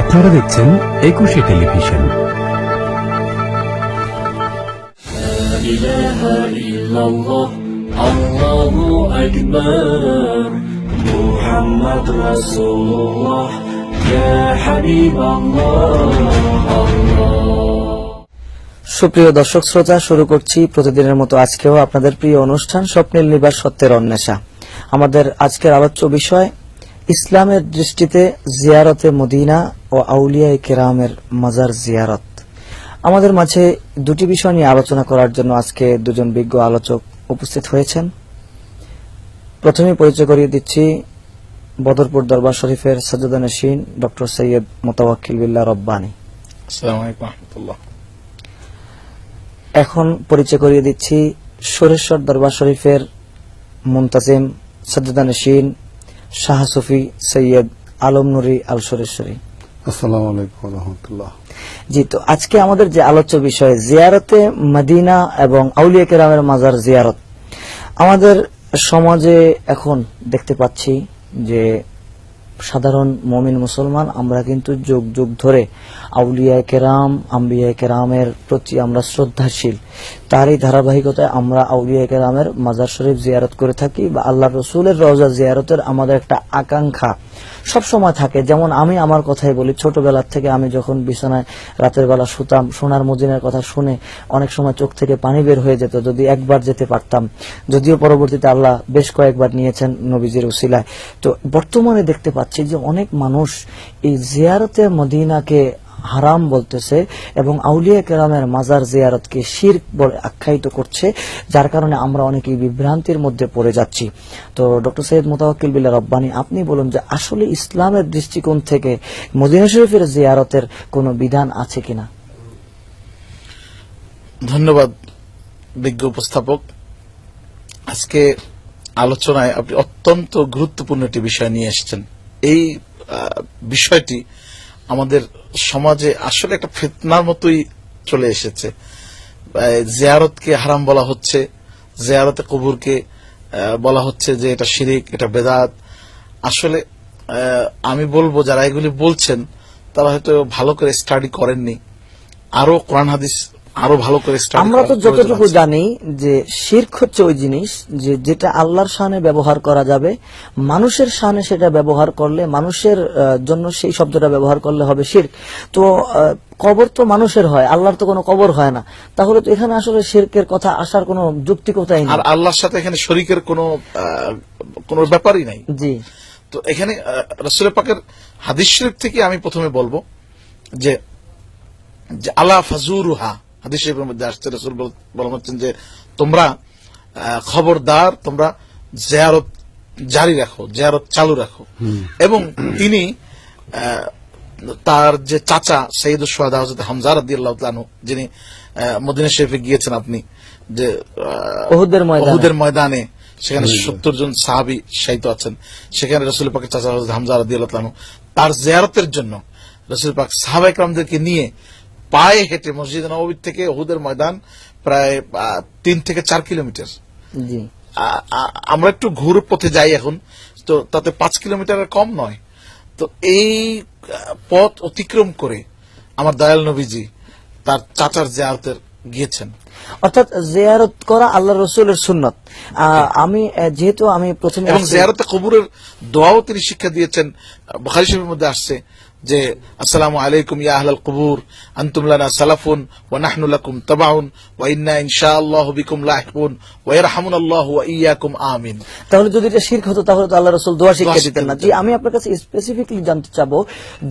আপনারা দেখছেন একুশে টেলিভিশন। সুপ্রিয় দর্শক শ্রোতা, শুরু করছি প্রতিদিনের মতো আজকেও আপনাদের প্রিয় অনুষ্ঠান স্বপ্নের নিবাস সত্যের অন্বেষা। আমাদের আজকের আলোচ্য বিষয় ইসলামের দৃষ্টিতে জিয়ারতে মদিনা ও আউলিয়া কেরামের মাজার জিয়ারত। আমাদের মাঝে দুটি বিষয় নিয়ে আলোচনা করার জন্য আজকে দুজন বিজ্ঞ আলোচক উপস্থিত হয়েছেন। প্রথমে পরিচয় করিয়ে দিচ্ছি বদরপুর দরবার শরীফের সজ্জাদা নসীন ডক্টর সৈয়দ মোতাওয়াক্কিল বিল্লাহ রব্বানী। এখন পরিচয় করিয়ে দিচ্ছি সুরেশ্বর দরবার শরীফের মুন্তাজিম সজ্জাদা নসীন শাহ সুফি সৈয়দ আলম নুরি আল সুরেশ্বরী আসসালামু আলাইকুম রহমতুল্লাহ। জি তো আজকে আমাদের যে আলোচ্য বিষয় জিয়ারতে মদিনা এবং আউলিয়া কেরামের মাজার জিয়ারত। আমাদের সমাজে এখন দেখতে পাচ্ছি যে সাধারণ মমিন মুসলমান আমরা কিন্তু যুগ যুগ ধরে আউলিয়া কেরাম আম্বিয়া কেরামের প্রতি আমরা শ্রদ্ধাশীল। তারই ধারাবাহিকতায় আমরা আউলিয়া কেরামের মাজার শরীফ জিয়ারত করে থাকি বা আল্লাহ রসুলের রওজা জিয়ারতের আমাদের একটা আকাঙ্ক্ষা সব সময় থাকে। যেমন আমি আমার কথাই বলি, ছোটবেলার থেকে আমি যখন বিছানায় রাতের বেলা শুতাম, সোনার মদিনের কথা শুনে অনেক সময় চোখ থেকে পানি বের হয়ে যেত, যদি একবার যেতে পারতাম। যদিও পরবর্তীতে আল্লাহ বেশ কয়েকবার নিয়েছেন নবীজির উসিলায় তো বর্তমানে দেখতে পাচ্ছি যে অনেক মানুষ এই জিয়ারতে মদিনাকে হারাম বলতেছে এবং আউলিয়া কেরামের মাজার জিয়ারতকে শির বলে আখ্যায়িত করছে, যার কারণে আমরা অনেকেই বিভ্রান্তির মধ্যে পড়ে যাচ্ছি। তো ডক্টর সৈয়দ মোতাওয়াক্কিল বিল্লা রব্বানি, আপনি বলুন যে আসলে ইসলামের দৃষ্টিকোণ থেকে মদিনা শরীফের জিয়ারতের কোনো বিধান আছে কিনা? ধন্যবাদ বিজ্ঞ উপস্থাপক। আজকে আলোচনায় আপনি অত্যন্ত গুরুত্বপূর্ণ একটি বিষয় নিয়ে এসেছেন। এই বিষয়টি আমাদের সমাজে আসলে একটা ফিতনার মতোই চলে এসেছে। জেয়ারতকে হারাম বলা হচ্ছে, জিয়ারতে কবুরকে বলা হচ্ছে যে এটা শিরিক, এটা বেদাত। আসলে আমি বলব যারা এগুলি বলছেন, তারা হয়তো ভালো করে স্টাডি করেননি। আরও কোরআন হাদিস আরও ভালো করে আমরা তো যতটুকু জানি যে শির্ক হচ্ছে ওই জিনিস যে যেটা আল্লাহর শানে ব্যবহার করা যাবে। মানুষের শানে সেটা ব্যবহার করলে মানুষের জন্য সেই শব্দটা ব্যবহার করলে হবে শির্ক। তো কবর তো মানুষের হয় আল্লাহর তো কোনো কবর হয় না। তাহলে তো এখানে আসলে শির্কের কথা আসার কোনো যুক্তিকতাই নেই। আর আল্লাহর সাথে এখানে শরিকের কোনো কোনো ব্যাপারই নাই। জি। তো এখানে রসুল পাকের হাদিস শরীফ থেকে আমি প্রথমে বলব যে যে আলা ফাজুরুহা হাদিস শরীফের মধ্যে আসছে রসুল বলা হচ্ছেন যে তোমরা খবরদার তোমরা জিয়ারত জারি রাখো জিয়ারত চালু রাখো। এবং তিনি তার যে চাচা সঈদ সোহাদা হজরত হামজা রাদি আল্লাহ যিনি মদিনা শরীফে গিয়েছেন আপনি যে ওহুদের ময়দানে। সেখানে সত্তর জন সাহাবি শায়িত আছেন সেখানে রসুল পাকের চাচা হযরত হামজা রাদি আল্লাহ তার জিয়ারতের জন্য রসুল পাক সাহাবা ইকরামদেরকে নিয়ে পায়ে হেঁটে মসজিদ নবীর থেকে ওহুদের ময়দান প্রায় তিন থেকে চার কিলোমিটার। আমরা একটু ঘুর পথে যাই এখন তো তাতে পাঁচ কিলোমিটার কম নয়। তো এই পথ অতিক্রম করে আমার দয়াল নবীজি তার চাচার জেয়ারতের গিয়েছেন। অর্থাৎ জিয়ারত করা আল্লাহ রসুলের সুন্নত। আমি যেহেতু আমি প্রথমে জিয়ারতে কবুরের দোয়াও তিনি শিক্ষা দিয়েছেন বুখারী শরীফের মধ্যে আসছে যে আসসালামু আলাইকুম ইয়া আহলাল কবুর আনতুম লানা সালাফুন ওয়া নাহনু লাকুম তাবাউন ওয়া ইন্না ইনশাআল্লাহু বিকুম লাহিকুন ওয়া ইয়ারহামুনাল্লাহু ওয়া ইয়্যাকুম আমিন। তাহলে যদি এটা শির্ক হতো তাহলে তো আল্লাহ রসুল দোয়া শিক্ষা দিতেন না। জি আমি আপনার কাছে স্পেসিফিকলি জানতে চাবো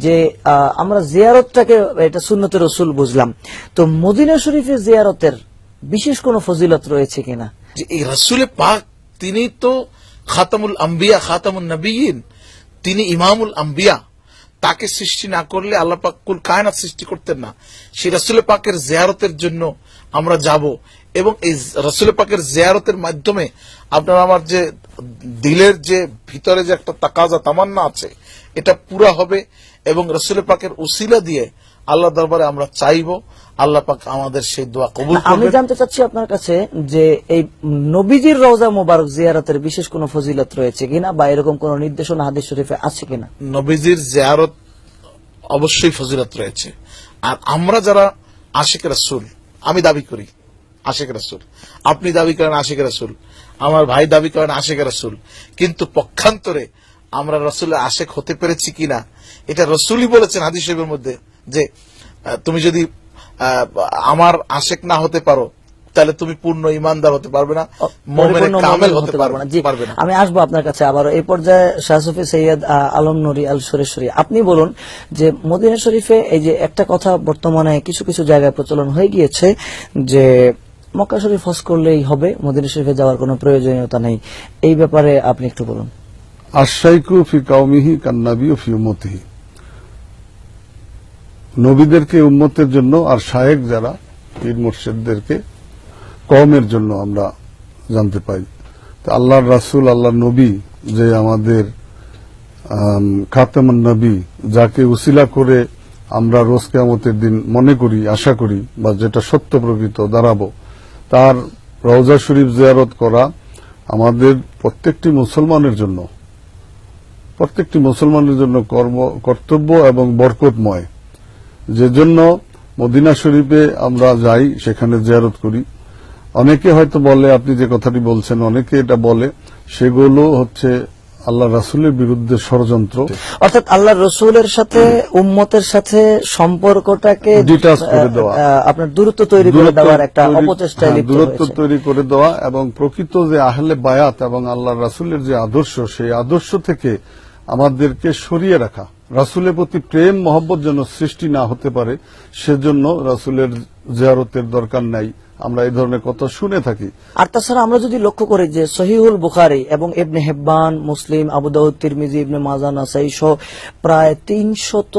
যে আমরা জিয়ারতটাকে এটা সুন্নতে রসুল বুঝলাম। তো মদিনা শরীফের জিয়ারতের বিশেষ কোনো ফজিলত রয়েছে কিনা? এই রাসুলে পাক, তিনি তো খাতামুল আম্বিয়া খাতামুল নবীন তিনি ইমামুল আম্বিয়া। তাকে সৃষ্টি না করলে আল্লাহ পাক কুল সৃষ্টি করতেন না। সেই রাসুল পাকের জিয়ারতের জন্য আমরা যাব এবং এই রাসুল পাকের জিয়ারতের মাধ্যমে আপনার আমার যে দিলের যে ভিতরে যে একটা তাকাজা, তামান্না আছে, এটা পুরা হবে এবং রসুল পাকের উসিলা দিয়ে আল্লাহ দরবারে আমরা চাইব। আল্লাহ পাক আমাদের সেই দোয়া কবুল আমি জানতে চাচ্ছি আপনার কাছে যে এই নবীজির রওজা মোবারক জিয়ারতের বিশেষ কোনো ফজিলত রয়েছে কিনা বা এরকম কোনো নির্দেশনা হাদিস শরীফে আছে কিনা? নবীজির জিয়ারত অবশ্যই ফজিলত রয়েছে। আর আমরা যারা আশেখ রাসুল আমি দাবি করি আশেখ রাসুল। আপনি দাবি করেন আশেখ রাসুল আমার ভাই দাবি করেন আশেখ রাসুল। কিন্তু পক্ষান্তরে আমরা রসুলের আশেক হতে পেরেছি কিনা এটা রসুলই বলেছেন হাদিস শরীফের মধ্যে যে তুমি যদি আমার আশেক না হতে পারো তাহলে তুমি পূর্ণ ইমানদার হতে পারবে না মোমেনে কামেল হতে পারবে না। পারবে না। আমি আসব আপনার কাছে আবার এই পর্যায়ে শাহসুফি সৈয়দ আলম নুরি আল সুরেশ্বরী। আপনি বলুন যে মদিনা শরীফে এই যে একটা কথা বর্তমানে কিছু কিছু জায়গায় প্রচলন হয়ে গিয়েছে যে মক্কা শরীফ হজ করলেই হবে মদিনা শরীফে যাওয়ার কোনো প্রয়োজনীয়তা নেই। এই ব্যাপারে আপনি একটু বলুন। আশাইকু ফি কাউমিহি কান্নাবি ও ফি উম্মতিহি। নবীদেরকে উম্মতের জন্য আর শায়েক যারা পীর মুর্শেদদেরকে কমের জন্য আমরা জানতে পাই। আল্লাহর রাসূল আল্লাহ নবী যে আমাদের আম, খাতামান নবী যাকে উসিলা করে আমরা রোজ কেয়ামতের দিন মনে করি আশা করি বা যেটা সত্য প্রকৃত দাঁড়াবো তার রওজা শরীফ জিয়ারত করা আমাদের প্রত্যেকটি মুসলমানের জন্য প্রত্যেকটি মুসলমানের জন্য কর্ম কর্তব্য এবং বরকতময়। যে জন্য মদিনা শরীফে আমরা যাই সেখানে জিয়ারত করি। অনেকে হয়তো বলে আপনি যে কথাটি বলছেন অনেকে এটা বলে সেগুলো হচ্ছে আল্লাহ রাসুলের বিরুদ্ধে ষড়যন্ত্র। অর্থাৎ আল্লাহ রসুলের সাথে উম্মতের সাথে সম্পর্কটাকে Detach করে দেওয়া। আপনার দূরত্ব তৈরি করে দেওয়ার একটা অপচেষ্টায় হ্যাঁ, দূরত্ব তৈরি করে দেওয়া এবং প্রকৃত যে আহলে বায়াত এবং আল্লাহ রাসুলের যে আদর্শ সেই আদর্শ থেকে আমাদেরকে সরিয়ে রাখা। রাসুলের প্রতি প্রেম, মহব্বত যেন সৃষ্টি না হতে পারে, সেজন্য রাসুলের জিয়ারতের দরকার নাই। আমরা এই ধরনের কথা শুনে থাকি। আর তাছাড়া আমরা যদি লক্ষ্য করি যে সহিহুল বুখারি এবং ইবনে হেব্বান মুসলিম আবু দাউদ তিরমিজি ইবনে মাজান নাসাই সহ প্রায় তিনশত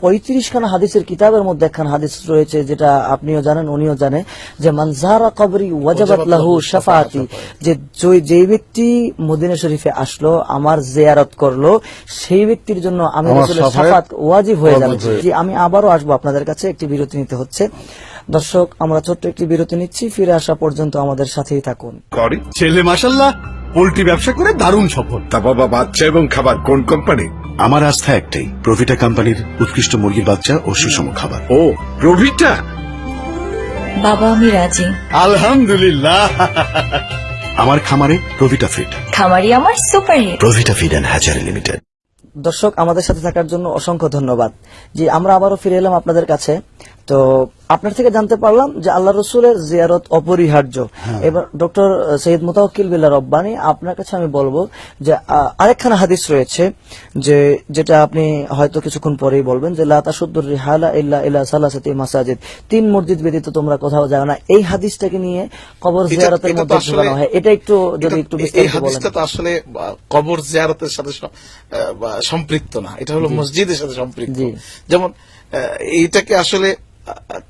পঁয়ত্রিশ খানা হাদিসের কিতাবের মধ্যে একখান হাদিস রয়েছে যেটা আপনিও জানেন উনিও জানে যে মানজারা কবরি ওয়াজাবাত লাহু শাফাআতি যে যে- যেই ব্যক্তি মদিনা শরীফে আসলো আমার জিয়ারত করল সেই ব্যক্তির জন্য আমি শাফায়াত শাফাত ওয়াজিব হয়ে যাবে। আমি আবারও আসব আপনাদের কাছে একটি বিরতি নিতে হচ্ছে। দর্শক আমরা ছোট্ট একটি বিরতি নিচ্ছি ফিরে আসা পর্যন্ত আমাদের সাথেই থাকুন। করে? ছেলে মাসাল্লাহ পোল্ট্রি ব্যবসা করে দারুণ সফল। তা বাবা বাচ্চা এবং খাবার কোন কোম্পানি আমার আস্থা একটাই প্রভিটা কোম্পানির উৎকৃষ্ট মুরগির বাচ্চা ও সুষম খাবার। ও প্রভিটা? বাবা আমি রাজি। আলহামদুলিল্লাহ। আমার খামারে প্রভিটা ফিড খামারি আমার superhit Provita feed and hatchery limited দর্শক আমাদের সাথে থাকার জন্য অসংখ্য ধন্যবাদ। জি আমরা আবারও ফিরে এলাম আপনাদের কাছে। তো আপনার থেকে জানতে পারলাম যে আল্লাহ রসুলের জিয়ারত অপরিহার্য। এবার ডক্টর সৈয়দ মুতাওয়াক্কিল বিল্লাহ রব্বানি আপনার কাছে আমি বলব যে আরেকখানা হাদিস রয়েছে যে যেটা আপনি হয়তো কিছুক্ষণ পরেই বলবেন যে লা তাসুদ্দুর রিহালা ইল্লা ইলা সালাসাতি মাসাজিদ। তিন মসজিদ ব্যতীত তোমরা কোথাও যাও না। এই হাদিসটাকে নিয়ে কবর জিয়ারতের মধ্যে ঢোকানো হয়। এটা একটু যদি একটু বিস্তারিত বলেন। হাদিসটা আসলে কবর জিয়ারতের সাথে সম্পৃক্ত না। এটা হলো মসজিদের সাথে সম্পৃক্ত। যেমন আহ, এইটাকে আসলে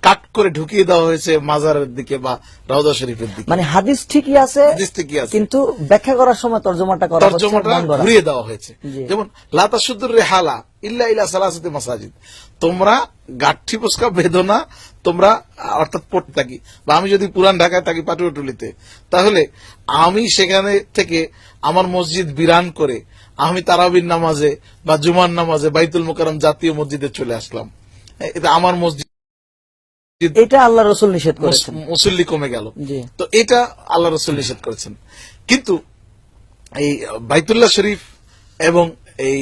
কাট করে ঢুকিয়ে দেওয়া হয়েছে মাজারের দিকে বা রওদা শরীফের দিকে। মানে হাদিস ঠিকই আছে হাদিস ঠিকই আছে। কিন্তু ব্যাখ্যা করার সময় তর্জমাটা করা তর্জমাটা ঘুরিয়ে দেওয়া হয়েছে। যেমন লাতা সুদুর রেহালা ইল্লা ইলা সালাসাতি মাসাজিদ। তোমরা গাঠি পুস্কা বেঁধো না তোমরা অর্থাৎ পড়তে থাকি। বা আমি যদি পুরান ঢাকায় থাকি পাটুয়াটুলিতে তাহলে আমি সেখানে থেকে আমার মসজিদ বিরান করে আমি তারাবির নামাজে বা জুমার নামাজে বাইতুল মোকারম জাতীয় মসজিদে চলে আসলাম। এটা আমার মসজিদ। এটা আল্লাহ রসুল নিষেধ করেছেন। মুসল্লি কমে গেল। তো এটা আল্লাহ রসুল নিষেধ করেছেন। কিন্তু এই বাইতুল্লাহ শরীফ এবং এই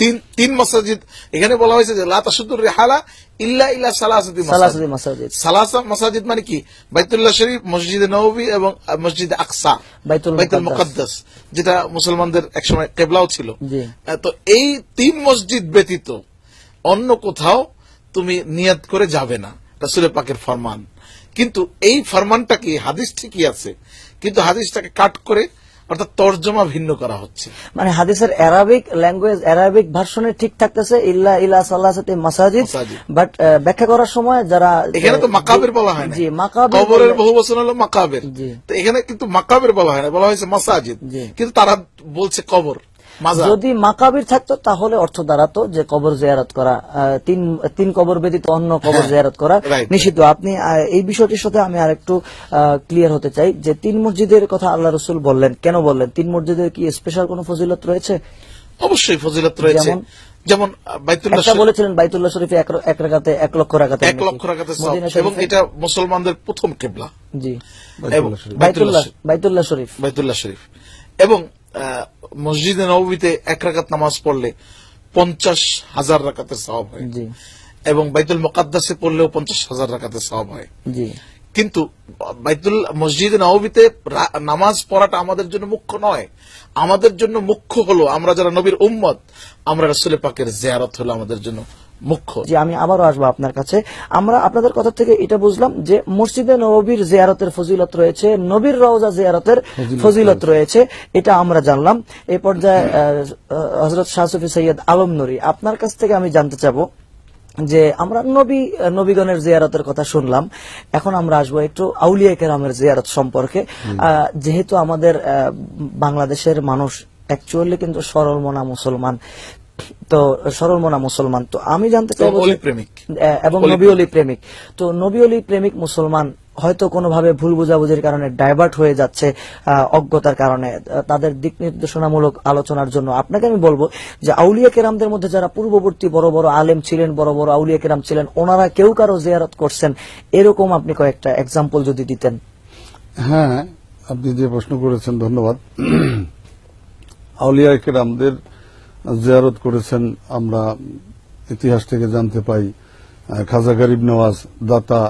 তিন তিন মসজিদ এখানে বলা হয়েছে যে লাতা সুদুর রেহালা ইল্লা ইল্লা সালাসাতি মাসাজিদ। সালাসা মাসাজিদ মানে কি? বাইতুল্লাহ শরীফ মসজিদ নবী এবং মসজিদ আকসা বাইতুল বাইতুল মুকদ্দাস। যেটা মুসলমানদের একসময় কেবলাও ছিল। তো এই তিন মসজিদ ব্যতীত অন্য কোথাও তুমি নিয়াত করে যাবে না। রাসুলের পাকের ফরমান। কিন্তু এই ফরমানটা কি হাদিস ঠিকই আছে কিন্তু হাদিসটাকে কাট করে অর্থাৎ তর্জমা ভিন্ন করা হচ্ছে। মানে হাদিসের অ্যারাবিক ল্যাঙ্গুয়েজ অ্যারাবিক ভার্সনে ঠিক থাকতেছে ইল্লা ইলা সাল্লাসাতি মাসাজিদ। বাট ব্যাখ্যা করার সময় যারা এখানে তো মাকাবের বলা হয় না। জি মাকাবের কবরের বহু বছর হলো মাকাবের। তো এখানে কিন্তু মাকাবের বলা হয় না বলা হয়েছে মাসাজিদ। কিন্তু তারা বলছে কবর। যদি মাকাবির থাকতো তাহলে অর্থ দাঁড়াতো যে কবর জিয়ারত করা তিন তিন কবর ব্যতীত অন্য কবর হ্যাঁ, জিয়ারত করা নিষিদ্ধ। আপনি এই বিষয়টির সাথে আমি আরেকটু ক্লিয়ার হতে চাই যে তিন মসজিদের কথা আল্লাহ রসুল বললেন। কেন বললেন? তিন মসজিদের কি স্পেশাল কোনো ফজিলত রয়েছে? অবশ্যই ফজিলত রয়েছে। যেমন? বাইতুল্লাহ বলেছিলেন বাইতুল্লাহ শরীফে এক র- এক রাকাতে এক লক্ষ রাকাতে এক লক্ষ রাখাতে এবং এটা মুসলমানদের প্রথম কেবলা। জি। এবং বাইতুল্লাহ বাইতুল্লাহ শরীফ। বাইতুল্লাহ শরীফ। এবং মসজিদে নবীতে এক রাকাত নামাজ পড়লে পঞ্চাশ হাজার রাকাতের সওয়াব হয়। এবং বাইতুল মোকাদ্দাসে পড়লেও পঞ্চাশ হাজার রাকাতের সওয়াব হয়। জি। কিন্তু বাইতুল মসজিদ নবীতে নামাজ পড়াটা আমাদের জন্য মুখ্য নয়। আমাদের জন্য মুখ্য হলো আমরা যারা নবীর উম্মত আমরা রসুল পাকের জিয়ারত হলো আমাদের জন্য মুখ্য। জি আমি আবারও আসব আপনার কাছে। আমরা আপনাদের কথা থেকে এটা বুঝলাম যে মসজিদে নবীর জিয়ারতের ফজিলত রয়েছে নবীর রওজা জিয়ারতের ফজিলত রয়েছে। এটা আমরা জানলাম। এই পর্যায়ে হজরত শাহ সুফি সৈয়দ আলম নুরি আপনার কাছ থেকে আমি জানতে চাবো যে আমরা নবী নবীগণের জিয়ারতের কথা শুনলাম। এখন আমরা আসব একটু আউলিয়া কেরামের জিয়ারত সম্পর্কে। আহ, যেহেতু আমাদের আহ, বাংলাদেশের মানুষ অ্যাকচুয়ালি কিন্তু সরল মনা মুসলমান। তো সরল মনা মুসলমান। তো আমি জানতে চাই প্রেমিক। এবং অলি নবী অলি প্রেমিক। তো নবী অলি প্রেমিক মুসলমান হয়তো কোনোভাবে ভুল বুঝাবুঝির কারণে ডাইভার্ট হয়ে যাচ্ছে অজ্ঞতার কারণে। তাদের দিক নির্দেশনামূলক আলোচনার জন্য আপনাকে আমি বলব যে আউলিয়া কেরামদের মধ্যে যারা পূর্ববর্তী বড় বড় আলেম ছিলেন বড় বড় আউলিয়া কেরাম ছিলেন ওনারা কেউ কারও জিয়ারত করছেন এরকম আপনি কয়েকটা এক্সাম্পল যদি দিতেন। হ্যাঁ আপনি যে প্রশ্ন করেছেন ধন্যবাদ। আউলিয়া কেরামদের জিয়ারত করেছেন আমরা ইতিহাস থেকে জানতে পাই খাজা গরিব নওয়াজ দাতা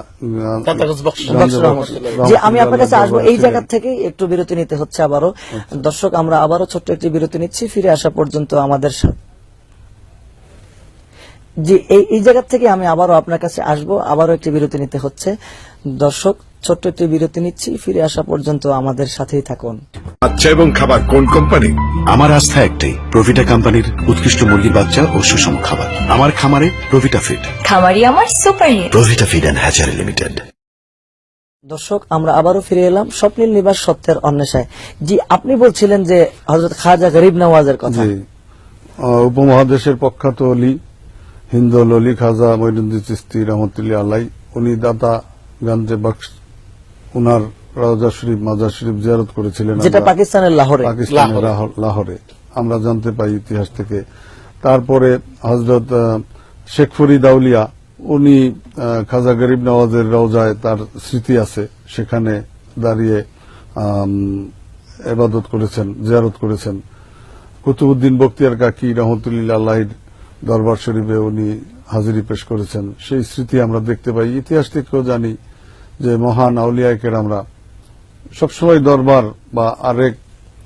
যে আমি আপনার কাছে আসব। এই জায়গা থেকে একটু বিরতি নিতে হচ্ছে আবারও। দর্শক আমরা আবারও ছোট্ট একটি বিরতি নিচ্ছি। ফিরে আসা পর্যন্ত আমাদের সাথে জি এই এই জায়গা থেকে আমি আবারও আপনার কাছে আসব। আবারও একটি বিরতি নিতে হচ্ছে। দর্শক ছোট্ট একটি বিরতি নিচ্ছি ফিরে আসা পর্যন্ত আমাদের সাথেই থাকুন। বাচ্চা এবং খাবার কোন কোম্পানি আমার আস্থা একটাই প্রভিটা কোম্পানির উৎকৃষ্ট মুরগির বাচ্চা ও সুষম খাবার। আমার খামারে প্রভিটা ফিট খামারি আমার super Provita feed and hatchery limited দর্শক আমরা আবারও ফিরে এলাম স্বপ্নীল নিবাস সত্যের অন্বেষায়। জি আপনি বলছিলেন যে হজরত খাজা গরিব নওয়াজের কথা। জি। উপমহাদেশের প্রখ্যাত অলি হিন্দল অলি খাজা মঈনুদ্দিন চিস্তি রহমতুল্লাহ আল্লাহ উনি দাতা গাঞ্জে বক্স উনার রাজা শরীফ মাজার শরীফ জিয়ারত করেছিলেন যেটা পাকিস্তানের লাহোরে। পাকিস্তানের লাহোরে। আমরা জানতে পাই ইতিহাস থেকে। তারপরে হজরত শেখ ফরিদ আউলিয়া উনি খাজা গরিব নওয়াজের রওজায় তার স্মৃতি আছে। সেখানে দাঁড়িয়ে এবাদত করেছেন জিয়ারত করেছেন। কুতুবুদ্দিন বক্তিয়ার কাকি রহমতুল্লাহ আল্লাহির দরবার শরীফে উনি হাজিরি পেশ করেছেন। সেই স্মৃতি আমরা দেখতে পাই। ইতিহাস থেকেও জানি যে মহান আউলিয়াকের আমরা সবসময় দরবার বা আরেক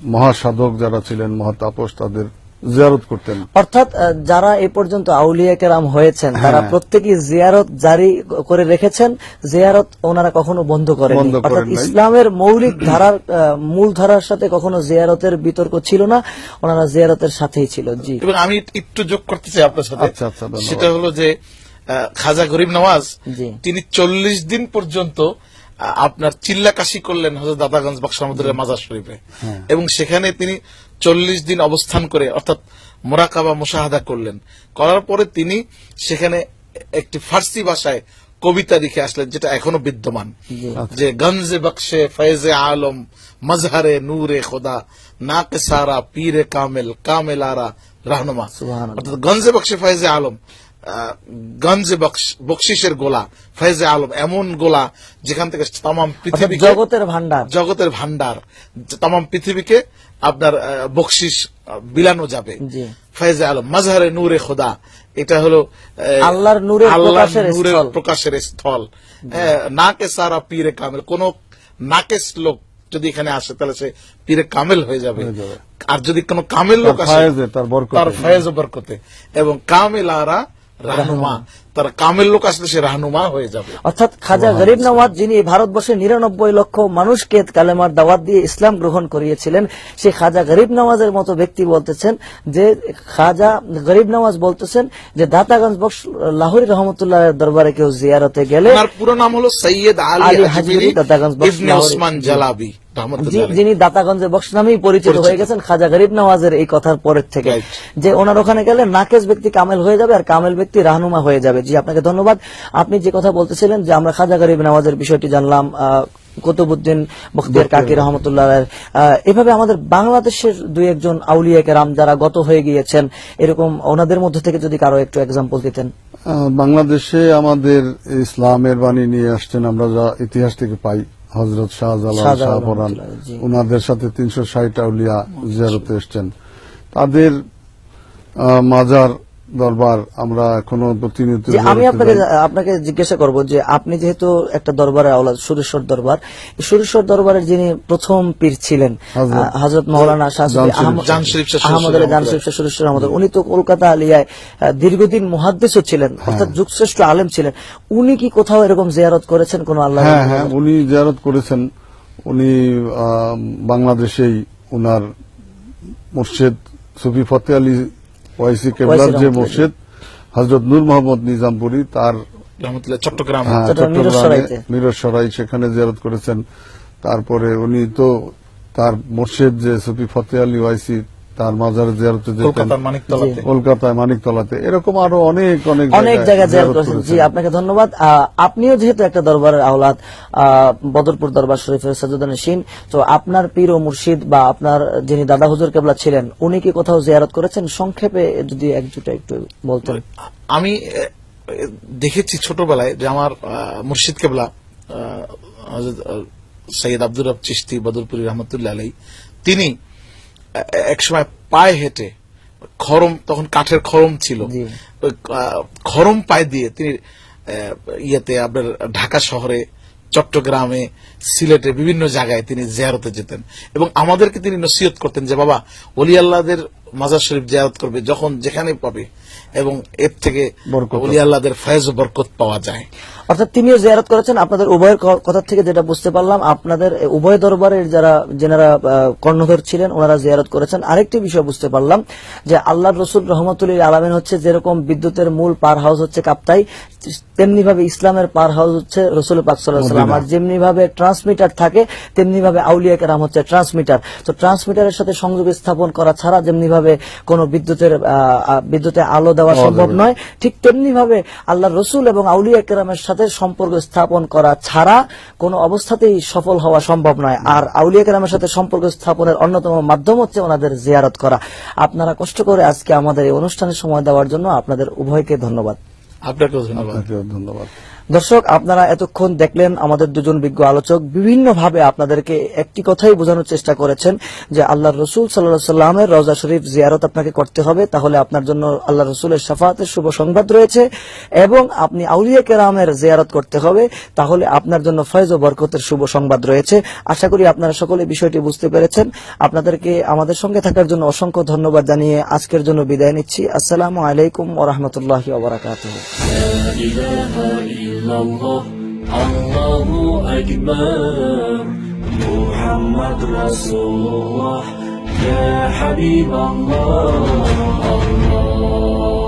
মহাসাধক যারা ছিলেন মহাতাপস তাদের জিয়ারত করতেন। অর্থাৎ যারা এ পর্যন্ত আউলিয়া কেরাম হয়েছেন তারা হ্যাঁ। প্রত্যেকই জিয়ারত জারি করে রেখেছেন। জিয়ারত ওনারা কখনো বন্ধ করেন অর্থাৎ ইসলামের মৌলিক ধারার আহ, মূল ধারার সাথে কখনো জিয়ারতের বিতর্ক ছিল না। ওনারা জিয়ারতের সাথেই ছিল। জি। এবং আমি একটু যোগ করতে চাই আপনার সাথে। আচ্ছা, আচ্ছা, সেটা হলো যে আহ, খাজা গরিব নওয়াজ তিনি চল্লিশ দিন পর্যন্ত আপনার চিল্লা কাশি করলেন হজরত দাদাগঞ্জ বক্সামুদ্রের মাজার শরীফে। হ্যাঁ। এবং সেখানে তিনি চল্লিশ দিন অবস্থান করে অর্থাৎ মোরাকাবা মুশাহাদা করলেন। করার পরে তিনি সেখানে একটি ফার্সি ভাষায় কবিতা লিখে আসলেন যেটা এখনও বিদ্যমান। যে গঞ্জে বক্সে ফয়েজে আলম মজহারে নূরে খোদা নাকে সারা পীরে কামেল কামেলারা রাহনুমা। সুবহানাল্লাহ। অর্থাৎ গঞ্জে বক্সে ফয়েজে আলম। গঞ্জে বকশিসের গোলা ফয়েজে আলম এমন গোলা যেখান থেকে তাম পৃথিবীকে জগতের ভান্ডার জগতের ভান্ডার তাম পৃথিবীকে আপনার বকশিস বিলানো যাবে। জি। ফয়েজে আলম মাজহারে নূরে খোদা। এটা হলো আল্লাহর প্রকাশের নূরের স্থল। প্রকাশের স্থল। হ্যাঁ, নাকে সারা পীরে কামেল। কোন নাকেস লোক যদি এখানে আসে তাহলে সে পীরে কামেল হয়ে যাবে। আর যদি কোন কামেল লোক আসে তার। ফয়েজ ও বরকতে। এবং কামেলারা রাহনুমা। তার কামেল লোক আসলে সে রাহনুমা হয়ে যাবে। অর্থাৎ খাজা গরিব নওয়াজ যিনি ভারতবর্ষের নিরানব্বই লক্ষ মানুষকে কালেমার দাওয়াত দিয়ে ইসলাম গ্রহণ করিয়েছিলেন সেই খাজা গরিব নওয়াজের মতো ব্যক্তি বলতেছেন যে খাজা গরিব নওয়াজ বলতেছেন যে দাতাগঞ্জ বক্স লাহোরি রহমতুল্লাহ দরবারে কেউ জিয়ারতে গেলে পুরো নাম হলো সৈয়দ আলী হাজমিরি দাতাগঞ্জ বক্স ওসমান জালাবি। যিনি দাতাগঞ্জের বক্স নামেই পরিচিত। হয়ে গেছেন খাজা গরিব নওয়াজের এই কথার পরের থেকে। যে ওনার ওখানে গেলে নাকেশ ব্যক্তি কামেল হয়ে যাবে আর কামেল ব্যক্তি রাহনুমা হয়ে যাবে। জি আপনাকে ধন্যবাদ। আপনি যে কথা বলতেছিলেন যে আমরা খাজা গরিব নওয়াজের বিষয়টি জানলাম আহ, কুতুবুদ্দিন বখতিয়ার কাকি রহমতুল্লাহ আহ, এভাবে আমাদের বাংলাদেশের দুই একজন আউলিয়া কেরাম যারা গত হয়ে গিয়েছেন এরকম ওনাদের মধ্যে থেকে যদি কারও একটু এক্সাম্পল দিতেন। আহ, বাংলাদেশে আমাদের ইসলামের বাণী নিয়ে আসছেন আমরা যা ইতিহাস থেকে পাই। হজরত শাহজালাল শাহপরান ওনাদের সাথে তিনশো ষাট আউলিয়া জিয়ারতে এসছেন। তাদের মাজার দরবার আমরা এখনও প্রতিনিয়ত যে আমি আপনাকে আপনাকে জিজ্ঞাসা করব যে আপনি যেহেতু একটা দরবারের আওলাদ সুরেশ্বর দরবার সুরেশ্বর দরবারের যিনি প্রথম পীর ছিলেন হযরত- হজরত মৌলানা শাহ জান শরীফ আহমদ- আলী জান শরীফ সুরেশ্বর আহমদ উনি তো কলকাতা আলিয়ায় দীর্ঘদিন মুহাদ্দিসও ছিলেন অর্থাৎ যুগশ্রেষ্ঠ আলেম ছিলেন। উনি কি কোথাও এরকম জিয়ারত করেছেন কোন আল্লাহ হ্যাঁ হ্যাঁ উনি জিয়ারত করেছেন। উনি আহ, বাংলাদেশেই উনার মুর্শেদ সুফি ফতে আলী ওয়াইসি কেবলার যে মসজিদ মুর্শেদ হজরত নূর মোহাম্মদ নিজামপুরি তার চট্টগ্রাম। হ্যাঁ, মিরসরাইতে। মিরসরাই সেখানে জিয়ারত করেছেন। তারপরে উনি তো তার মোর্শেদ যে সুফি ফতে আলী ওয়াইসি তার মাজারে জিয়ারতে যেতেন। কলকাতায় মানিকতলাতে। এরকম আরও অনেক অনেক অনেক জায়গায় জিয়ারত জিয়ারত করেছেন জি আপনাকে ধন্যবাদ। আপনিও যেহেতু একটা দরবারের আওলাদ আহ, বদরপুর দরবার শরীফের সাজুদান সিন তো আপনার পীর ও মুর্শিদ বা আপনার যিনি দাদা হুজুর কেবলা ছিলেন উনি কি কোথাও জিয়ারত করেছেন? সংক্ষেপে যদি এক দুটা একটু বলতেন। আমি দেখেছি ছোটবেলায় যে আমার আহ, মুর্শিদ কেবলা সৈয়দ আব্দুর রব চিস্তি বদরপুরি রহমতুল্লাহ আলাই তিনি একসময় পায়ে হেঁটে খরম তখন কাঠের খরম ছিল। ওই, খরম পায়ে দিয়ে তিনি ইয়েতে আপনার ঢাকা শহরে চট্টগ্রামে সিলেটে বিভিন্ন জায়গায় তিনি জেরতে যেতেন। এবং আমাদেরকে তিনি নসিহত করতেন যে বাবা অলি আল্লাহদের মাজার শরীফ জিয়ারত করবে যখন যেখানে পাবে এবং এর থেকে অলি আল্লাহদের ফয়েজ বরকত পাওয়া যায়। অর্থাৎ তিনিও জিয়ারত করেছেন আপনাদের উভয়ের কথা থেকে যেটা বুঝতে পারলাম আপনাদের উভয় দরবারের যারা যেনারা কর্ণধর ছিলেন ওনারা জিয়ারত করেছেন। আরেকটি বিষয় বুঝতে পারলাম যে আল্লাহ রসুল রহমতুল্লিল আলমিন হচ্ছে যেরকম বিদ্যুতের মূল পার হাউস হচ্ছে কাপ্তাই তেমনি ভাবে ইসলামের পার হাউস হচ্ছে রসুল পাক সাল্লাম আর যেমনি ভাবে ট্রান্সমিটার থাকে তেমনি ভাবে আউলিয়া কেরাম হচ্ছে ট্রান্সমিটার। তো ট্রান্সমিটারের সাথে সংযোগ স্থাপন করা ছাড়া যেমনি ভাবে কোনো বিদ্যুতের বিদ্যুতে আলো দেওয়া সম্ভব নয় ঠিক তেমনি ভাবে আল্লাহ রসুল এবং আউলিয়া কেরামের সাথে সম্পর্ক স্থাপন করা ছাড়া কোনো অবস্থাতেই সফল হওয়া সম্ভব নয়। আর আউলিয়া কেরামের সাথে সম্পর্ক স্থাপনের অন্যতম মাধ্যম হচ্ছে ওনাদের জিয়ারত করা। আপনারা কষ্ট করে আজকে আমাদের এই অনুষ্ঠানে সময় দেওয়ার জন্য আপনাদের উভয়কে ধন্যবাদ। আপনাকেও ধন্যবাদ। ধন্যবাদ। দর্শক, আপনারা এতক্ষণ দেখলেন আমাদের দুজন বিজ্ঞ আলোচক বিভিন্নভাবে আপনাদেরকে একটি কথাই বোঝানোর চেষ্টা করেছেন যে আল্লাহ রসুল সাল্লা সাল্লামের রজা শরীফ জিয়ারত আপনাকে করতে হবে। তাহলে আপনার জন্য আল্লাহ রসুলের সাফাতের শুভ সংবাদ রয়েছে এবং আপনি আউলিয়া কেরামের জিয়ারত করতে হবে। তাহলে আপনার জন্য ফয়েজ ও বরকতের শুভ সংবাদ রয়েছে। আশা করি আপনারা সকলে বিষয়টি বুঝতে পেরেছেন। আপনাদেরকে আমাদের সঙ্গে থাকার জন্য অসংখ্য ধন্যবাদ জানিয়ে আজকের জন্য বিদায় নিচ্ছি। আসসালামু আলাইকুম ওরহমতুল্লাহ ওবরাকাত إلا الله الله أكبر محمد رسول الله يا حبيب الله الله